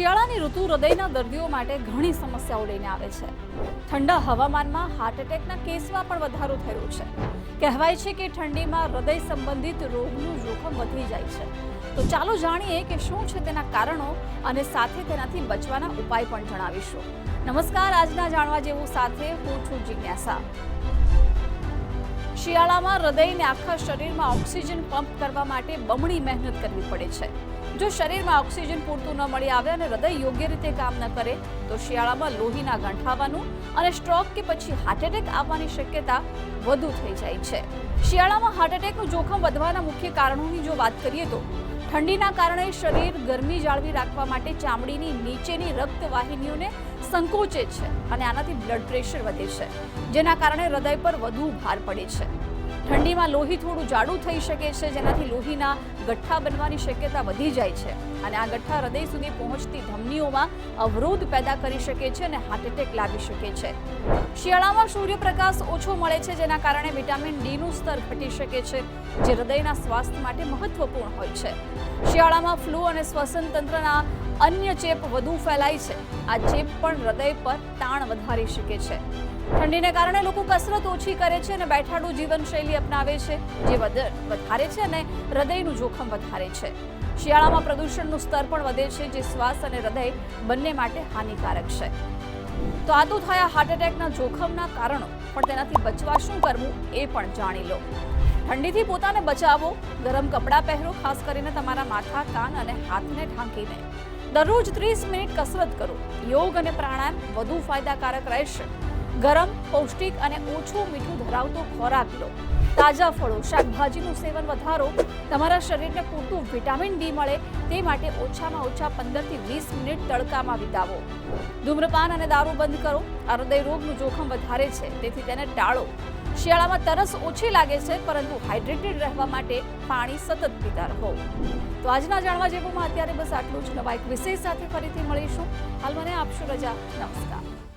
શિયાળાની ઋતુ હૃદયના દર્દીઓ માટે ઘણી સમસ્યાઓ લઈને આવે છે. ઠંડા હવામાનમાં હાર્ટ એટેકના કેસમાં પણ વધારો થયો છે. કહેવાય છે કે ઠંડીમાં હૃદય સંબંધિત રોગનું જોખમ વધી જાય છે. તો ચાલો જાણીએ કે શું છે તેના કારણો અને સાથે તેનાથી બચવાના ઉપાય પણ જણાવીશું. નમસ્કાર, આજના જાણવા જેવું સાથે હું છું જિજ્ઞાસા. શિયાળામાં હૃદયને આખા શરીરમાં ઓક્સિજન પંપ કરવા માટે બમણી મહેનત કરવી પડે છે. જો શરીરમાં ઓક્સિજન પૂરતું ન મળી આવે અને હૃદય યોગ્ય રીતે કામ ન કરે, તો શિયાળામાં લોહીના ગંઠાવાનું અને સ્ટ્રોક કે પછી હાર્ટ એટેક આવવાની શક્યતા વધુ થઈ જાય છે. શિયાળામાં હાર્ટ એટેકનું જોખમ વધવાના મુખ્ય કારણોની જો વાત કરીએ તો, ઠંડીના કારણે શરીર ગરમી જાળવી રાખવા માટે ચામડીની નીચેની રક્તવાહિનીઓને સંકોચે છે અને આનાથી બ્લડ પ્રેશર વધે છે, જેના કારણે હૃદય પર વધુ ભાર પડે છે. ઠંડીમાં લોહી થોડું જાડું થઈ શકે છે, જેનાથી લોહીના ગઠ્ઠા બનવાની શક્યતા વધી જાય છે. અને આ ગઠ્ઠા હૃદય સુધી પહોંચતી ધમનીઓમાં અવરોધ પેદા કરી શકે છે અને હાર્ટ એટેક લાવી શકે છે. શિયાળામાં સૂર્યપ્રકાશ ઓછો મળે છે, જેના કારણે વિટામિન ડીનું સ્તર ઘટી શકે છે, જે હૃદયના સ્વાસ્થ્ય માટે મહત્વપૂર્ણ હોય છે. શિયાળામાં ફ્લૂ અને શ્વસન તંત્રના અન્ય ચેપ વધુ ફેલાય છે. આ ચેપ પણ હૃદય પર તાણ વધારી શકે છે. ઠંડીને કારણે લોકો કસરત ઓછી કરે છે અને બેઠાડું જીવનશૈલી અપનાવે છે જે વધ- વધારે છે અને હૃદયનું જોખમ વધારે છે. શિયાળામાં પ્રદૂષણનું સ્તર પણ વધે છે, જે શ્વાસ અને હૃદય બંને માટે હાનિકારક છે. તો આ તો થયા હાર્ટ એટેકના જોખમના કારણો, પણ તેનાથી બચવા શું કરવું એ પણ જાણી લો. ઠંડીથી પોતાને બચાવો, ગરમ કપડાં પહેરો, ખાસ કરીને તમારા માથા, કાન અને હાથને ઢાંકીને. દરરોજ ત્રીસ મિનિટ કસરત કરો. યોગ અને પ્રાણાયામ વધુ ફાયદાકારક રહેશે. ગરમ, પૌષ્ટિક અને ઓછું મીઠું ધરાવતો ખોરાક લો. તાજા ફળો, શાકભાજીનું સેવન વધારો. તમારા શરીરને પૂરતું વિટામિન ડી મળે તે માટે ઓછામાં ઓછા પંદરથી વીસ મિનિટ તડકામાં વિતાવો. ધૂમ્રપાન અને દારૂ બંધ કરો. હૃદય રોગનું જોખમ વધારે છે, તેથી તેને ટાળો. શિયાળામાં તરસ ઓછી લાગે છે, પરંતુ હાઇડ્રેટેડ રહેવા માટે પાણી સતત પીતા રહો. તો આજના જાણવા જેવુંમાં અત્યારે બસ આટલું જ. નવા એક વિષય સાથે ફરીથી મળીશું. હાલ મને આપશો રજા. નમસ્કાર.